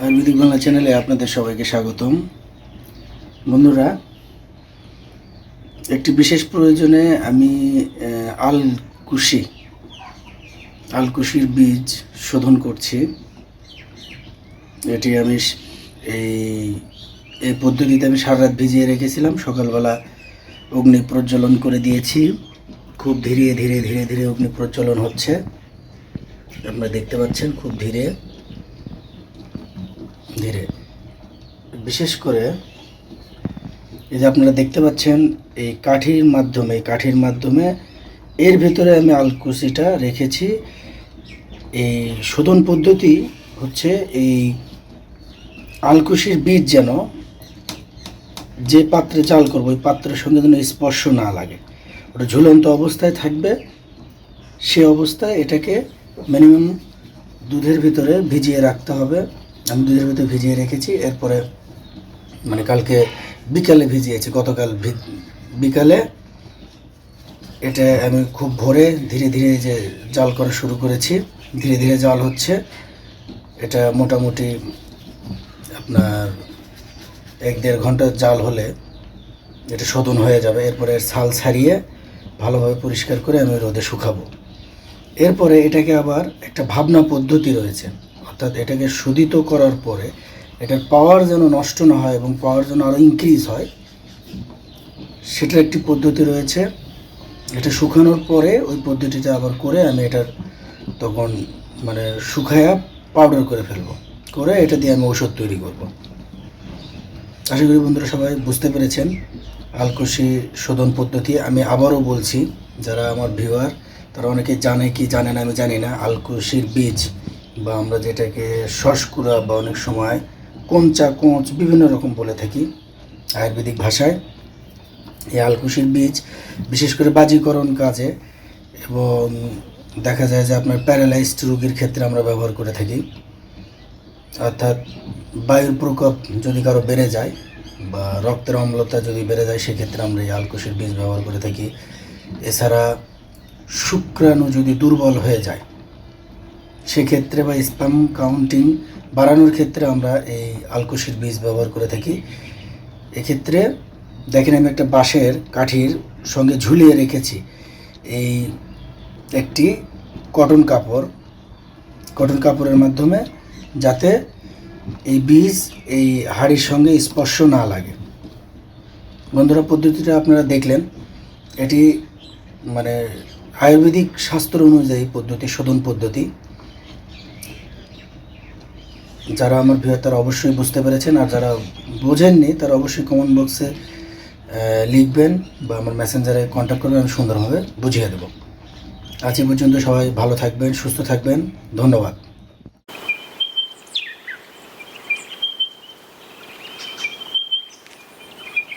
আয়ুর্বেদিক বাংলা চ্যানেলে আপনাদের সবাইকে স্বাগতম। বন্ধুরা, একটি বিশেষ প্রয়োজনে আমি আলকুশি, আলকুশির বীজ শোধন করছি। এটি আমি এই এই পদ্ধতিতে আমি সারা রাত ভিজিয়ে রেখেছিলাম। সকালবেলা অগ্নি প্রজ্বলন করে দিয়েছি। খুব ধীরে ধীরে ধীরে ধীরে অগ্নি প্রজ্বলন হচ্ছে। আপনারা দেখতে পাচ্ছেন, খুব ধীরে। ধীরে। বিশেষ করে এই যে আপনারা দেখতে পাচ্ছেন, এই কাঠির মাধ্যমে কাঠির মাধ্যমে এর ভিতরে আমি আলকুচিটা রেখেছি। এই শোধন পদ্ধতি হচ্ছে এই আলকুশির বীজ যেন যে পাত্রে চাল করব, ওই পাত্রের সঙ্গে যেন স্পর্শ না লাগে। ওটা ঝুলন্ত অবস্থায় থাকবে, সে অবস্থায় এটাকে মিনিমাম দুধের ভিতরে ভিজিয়ে রাখতে হবে। আমি দুধের ভিতরে ভিজিয়ে রেখেছি, এরপরে মানে কালকে বিকালে ভিজিয়েছি, গতকাল বিকালে এটা আমি খুব ভোরে ধীরে ধীরে যে জাল করা শুরু করেছি, ধীরে ধীরে জাল হচ্ছে। এটা মোটামুটি আপনার এক দেড় ঘণ্টা জাল হলে এটা শোধন হয়ে যাবে, এরপরে এর ছাল ছাড়িয়ে ভালোভাবে পরিষ্কার করে আমি রোদে শুকাবো। এরপরে এটাকে আবার একটা ভাবনা পদ্ধতি রয়েছে। অর্থাৎ এটাকে শোধিত করার পরে এটার পাওয়ার যেন নষ্ট না হয় এবং পাওয়ার যেন আরও ইনক্রিজ হয়, সেটার একটি পদ্ধতি রয়েছে। এটা শুকানোর পরে ওই পদ্ধতিটা আবার করে আমি এটার তখন মানে শুকায়া পাউডার করে ফেলব। করে এটা দিয়ে আমি ওষুধ তৈরি করব। আশা করি বন্ধুরা সবাই বুঝতে পেরেছেন আলকোষি শোধন পদ্ধতি। আমি আবারও বলছি, যারা আমার ভিউয়ার তারা অনেকে জানে কি জানে না আমি জানি না আলকুশির বীজ বা আমরা যেটাকে শশকুড়া বা অনেক সময় কোঞ্চা, কোঁচ বিভিন্ন রকম বলে থাকি আয়ুর্বেদিক ভাষায়। এই আলকুশির বীজ, বিশেষ করে বাজিকরণ কাজে এবং দেখা যায় যে আপনার প্যারালাইজড রোগীর ক্ষেত্রে আমরা ব্যবহার করে থাকি। অর্থাৎ বায়ুর প্রকোপ যদি কারও বেড়ে যায় বা রক্তের অম্লতা যদি বেড়ে যায়, সেক্ষেত্রে আমরা এই আলকুশির বীজ ব্যবহার করে থাকি। এছাড়া শুক্রাণু যদি দুর্বল হয়ে যায় সেক্ষেত্রে বা স্পাম কাউন্টিং বাড়ানোর ক্ষেত্রে আমরা এই আলকুশির বীজ ব্যবহার করে থাকি। এক্ষেত্রে দেখেন আমি একটা বাঁশের কাঠির সঙ্গে ঝুলিয়ে রেখেছি। এই একটি কটন কাপড়, কটন কাপড়ের মাধ্যমে যাতে এই বীজ এই হাড়ির সঙ্গে স্পর্শ না লাগে। বন্ধুরা, পদ্ধতিটা আপনারা দেখলেন। এটি মানে আয়ুর্বেদিক শাস্ত্র অনুযায়ী পদ্ধতি, শোধন পদ্ধতি। যারা আমার ভিউ তারা অবশ্যই বুঝতে পেরেছেন, আর যারা বোঝেননি, তারা অবশ্যই কমেন্ট বক্সে লিখবেন বা আমার মেসেঞ্জারে কন্ট্যাক্ট করবেন, আমি সুন্দরভাবে বুঝিয়ে দেবো। আজ পর্যন্ত সবাই ভালো থাকবেন, সুস্থ থাকবেন, ধন্যবাদ।